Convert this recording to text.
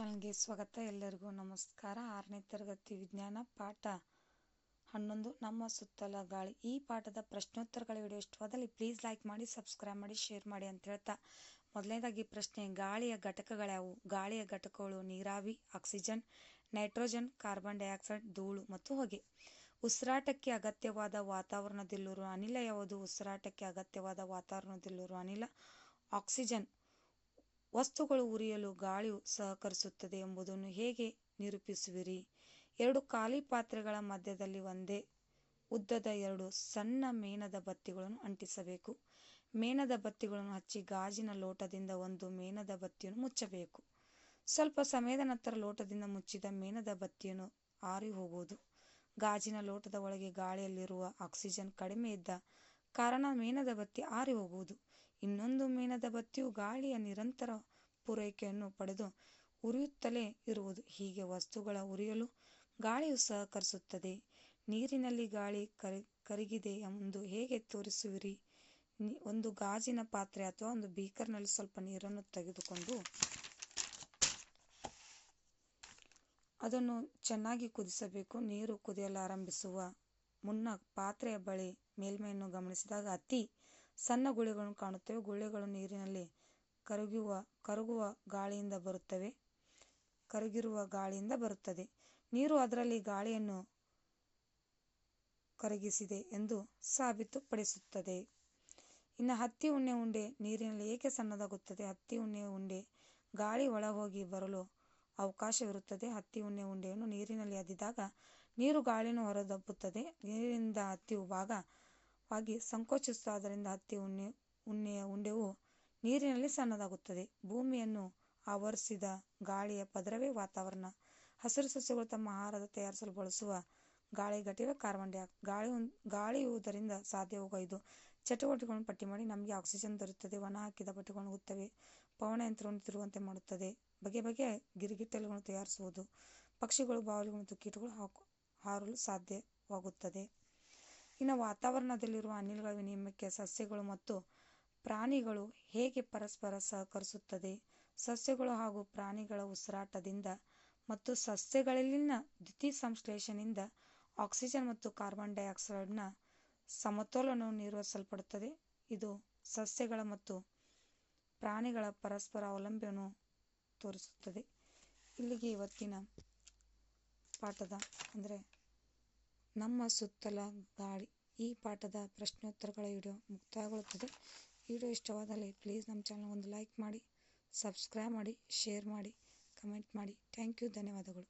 ಚಾನಲ್ಗೆ ಸ್ವಾಗತ. ಎಲ್ಲರಿಗೂ ನಮಸ್ಕಾರ. ಆರನೇ ತರಗತಿ ವಿಜ್ಞಾನ ಪಾಠ ಹನ್ನೊಂದು. ನಮ್ಮ ಸುತ್ತಲ ಗಾಳಿ. ಈ ಪಾಠದ ಪ್ರಶ್ನೋತ್ತರಗಳ ವಿಡಿಯೋ ಇಷ್ಟವಾದಲ್ಲಿ ಪ್ಲೀಸ್ ಲೈಕ್ ಮಾಡಿ ಸಬ್ಸ್ಕ್ರೈಬ್ ಮಾಡಿ ಶೇರ್ ಮಾಡಿ ಅಂತ ಹೇಳ್ತಾ. ಮೊದಲನೇದಾಗಿ ಪ್ರಶ್ನೆ, ಗಾಳಿಯ ಘಟಕಗಳ್ಯಾವು ಗಾಳಿಯ ಘಟಕಗಳು ನೀರಾವಿ ಆಕ್ಸಿಜನ್ ನೈಟ್ರೋಜನ್ ಕಾರ್ಬನ್ ಡೈಆಕ್ಸೈಡ್ ಧೂಳು ಮತ್ತು ಹೊಗೆ. ಉಸಿರಾಟಕ್ಕೆ ಅಗತ್ಯವಾದ ವಾತಾವರಣದಲ್ಲಿರುವ ಅನಿಲ ಯಾವುದು? ಉಸಿರಾಟಕ್ಕೆ ಅಗತ್ಯವಾದ ವಾತಾವರಣದಲ್ಲಿರುವ ಅನಿಲ ಆಕ್ಸಿಜನ್ ವಸ್ತುಗಳು ಉರಿಯಲು ಗಾಳಿಯು ಸಹಕರಿಸುತ್ತದೆ ಎಂಬುದನ್ನು ಹೇಗೆ ನಿರೂಪಿಸುವಿರಿ? ಎರಡು ಖಾಲಿ ಪಾತ್ರೆಗಳ ಮಧ್ಯದಲ್ಲಿ ಒಂದೇ ಉದ್ದದ ಎರಡು ಸಣ್ಣ ಮೇಣದ ಬತ್ತಿಗಳನ್ನು ಅಂಟಿಸಬೇಕು. ಮೇಣದ ಬತ್ತಿಗಳನ್ನು ಹಚ್ಚಿ ಗಾಜಿನ ಲೋಟದಿಂದ ಒಂದು ಮೇಣದ ಬತ್ತಿಯನ್ನು ಮುಚ್ಚಬೇಕು. ಸ್ವಲ್ಪ ಸಮಯದ ನಂತರ ಲೋಟದಿಂದ ಮುಚ್ಚಿದ ಮೇಣದ ಬತ್ತಿಯನ್ನು ಆರಿ ಹೋಗುವುದು ಗಾಜಿನ ಲೋಟದ ಒಳಗೆ ಗಾಳಿಯಲ್ಲಿರುವ ಆಕ್ಸಿಜನ್ ಕಡಿಮೆ ಇದ್ದ ಕಾರಣ ಮೇಣದ ಬತ್ತಿ ಆರಿ ಹೋಗುವುದು ಇನ್ನೊಂದು ಮೇಣದ ಬತ್ತಿಯು ಗಾಳಿಯ ನಿರಂತರ ಪೂರೈಕೆಯನ್ನು ಪಡೆದು ಉರಿಯುತ್ತಲೇ ಇರುವುದು. ಹೀಗೆ ವಸ್ತುಗಳ ಉರಿಯಲು ಗಾಳಿಯು ಸಹಕರಿಸುತ್ತದೆ. ನೀರಿನಲ್ಲಿ ಗಾಳಿ ಕರಿ, ಕರಗಿದೆ ಎಂದು ಹೇಗೆ ತೋರಿಸುವಿರಿ? ಒಂದು ಗಾಜಿನ ಪಾತ್ರೆ ಅಥವಾ ಒಂದು ಬೀಕರ್ನಲ್ಲಿ ಸ್ವಲ್ಪ ನೀರನ್ನು ತೆಗೆದುಕೊಂಡು ಅದನ್ನು ಚೆನ್ನಾಗಿ ಕುದಿಸಬೇಕು. ನೀರು ಕುದಿಯಲಾರಂಭಿಸುವ ಮುನ್ನ ಪಾತ್ರೆಯ ಬಳಿ ಮೇಲ್ಮೈಯನ್ನು ಗಮನಿಸಿದಾಗ ಅತಿ ಸಣ್ಣ ಗುಳ್ಳೆಗಳನ್ನು ಕಾಣುತ್ತವೆ. ಗುಳ್ಳೆಗಳು ನೀರಿನಲ್ಲಿ ಕರಗುವ ಕರಗುವ ಗಾಳಿಯಿಂದ ಬರುತ್ತವೆ. ಕರಗಿರುವ ಗಾಳಿಯಿಂದ ಬರುತ್ತದೆ. ನೀರು ಅದರಲ್ಲಿ ಗಾಳಿಯನ್ನು ಕರಗಿಸಿದೆ ಎಂದು ಸಾಬೀತುಪಡಿಸುತ್ತದೆ. ಇನ್ನು ಹತ್ತಿ ಉಣ್ಣೆ ಉಂಡೆ ನೀರಿನಲ್ಲಿ ಏಕೆ ಸಣ್ಣದಾಗುತ್ತದೆ? ಹತ್ತಿ ಉಣ್ಣೆ ಉಂಡೆ ಗಾಳಿ ಒಳ ಹೋಗಿ ಬರಲು ಅವಕಾಶವಿರುತ್ತದೆ. ಹತ್ತಿ ಉಣ್ಣೆ ಉಂಡೆಯನ್ನು ನೀರಿನಲ್ಲಿ ಅದ್ದಿದಾಗ ನೀರು ಗಾಳಿಯನ್ನು ಹೊರದಬ್ಬುತ್ತದೆ. ನೀರಿನಿಂದ ಹತ್ತಿಯು ಭಾಗವಾಗಿ ಸಂಕೋಚಿಸುತ್ತದೆ ಆದ್ದರಿಂದ ಹತ್ತಿ ಉಣ್ಣೆ, ಉಣ್ಣೆಯ ಉಂಡೆವು ನೀರಿನಲ್ಲಿ ಸಣ್ಣದಾಗುತ್ತದೆ. ಭೂಮಿಯನ್ನು ಆವರಿಸಿದ ಗಾಳಿಯ ಪದರವೇ ವಾತಾವರಣ. ಹಸಿರು ಸಸ್ಯಗಳು ತಮ್ಮ ಆಹಾರದ ತಯಾರಿಸಲು ಬಳಸುವ ಗಾಳಿ ಘಟಕ ಕಾರ್ಬನ್ ಡೈಆಕ್ಸೈಡ್. ಗಾಳಿ ಗಾಳಿಯುವುದರಿಂದ ಸಾಧ್ಯವಾಗುವ ಇದು. ಚಟುವಟಿಕೆಗಳನ್ನು ಪಟ್ಟಿ ಮಾಡಿ ನಮಗೆ ಆಕ್ಸಿಜನ್ ದೊರೆಯುತ್ತದೆ. ಒಣ ಹಾಕಿದ ಬಟ್ಟೆಗಳನ್ನು ಉತ್ತವೆ. ಪವನ ಯಂತ್ರವನ್ನು ತಿರುಗುವಂತೆ ಮಾಡುತ್ತದೆ. ಬಗೆ ಬಗೆಯ ಗಿರಿಗಿಟ್ಟಲುಗಳನ್ನು ತಯಾರಿಸುವುದು. ಪಕ್ಷಿಗಳು, ಬಾವಲಿಗಳು ಮತ್ತು ಕೀಟಗಳು ಹಾರಲು ಸಾಧ್ಯವಾಗುತ್ತದೆ. ಇನ್ನು ವಾತಾವರಣದಲ್ಲಿರುವ ಅನಿಲಗಳ ವಿನಿಮಯಕ್ಕೆ ಸಸ್ಯಗಳು ಮತ್ತು ಪ್ರಾಣಿಗಳು ಹೇಗೆ ಪರಸ್ಪರ ಸಹಕರಿಸುತ್ತದೆ? ಸಸ್ಯಗಳು ಹಾಗೂ ಪ್ರಾಣಿಗಳ ಉಸಿರಾಟದಿಂದ ಮತ್ತು ಸಸ್ಯಗಳಲ್ಲಿನ ದ್ಯುತಿ ಸಂಶ್ಲೇಷಣೆಯಿಂದ ಆಕ್ಸಿಜನ್ ಮತ್ತು ಕಾರ್ಬನ್ ಡೈಆಕ್ಸೈಡ್ನ ಸಮತೋಲನವು ನಿರ್ವಹಿಸಲ್ಪಡುತ್ತದೆ. ಇದು ಸಸ್ಯಗಳ ಮತ್ತು ಪ್ರಾಣಿಗಳ ಪರಸ್ಪರ ಅವಲಂಬನೆಯನ್ನು ತೋರಿಸುತ್ತದೆ. ಇಲ್ಲಿಗೆ ಇವತ್ತಿನ ಪಾಠದ, ಅಂದರೆ ನಮ್ಮ ಸುತ್ತಲ ಗಾಳಿ ಈ ಪಾಠದ ಪ್ರಶ್ನೋತ್ತರಗಳ ವಿಡಿಯೋ ಮುಕ್ತಾಯಗೊಳ್ಳುತ್ತದೆ. ವಿಡಿಯೋ ಇಷ್ಟವಾದಲ್ಲಿ ಪ್ಲೀಸ್ ನಮ್ಮ ಚಾನಲ್ ಒಂದು ಲೈಕ್ ಮಾಡಿ, ಸಬ್ಸ್ಕ್ರೈಬ್ ಮಾಡಿ, ಶೇರ್ ಮಾಡಿ, ಕಮೆಂಟ್ ಮಾಡಿ. ಥ್ಯಾಂಕ್ ಯು, ಧನ್ಯವಾದಗಳು.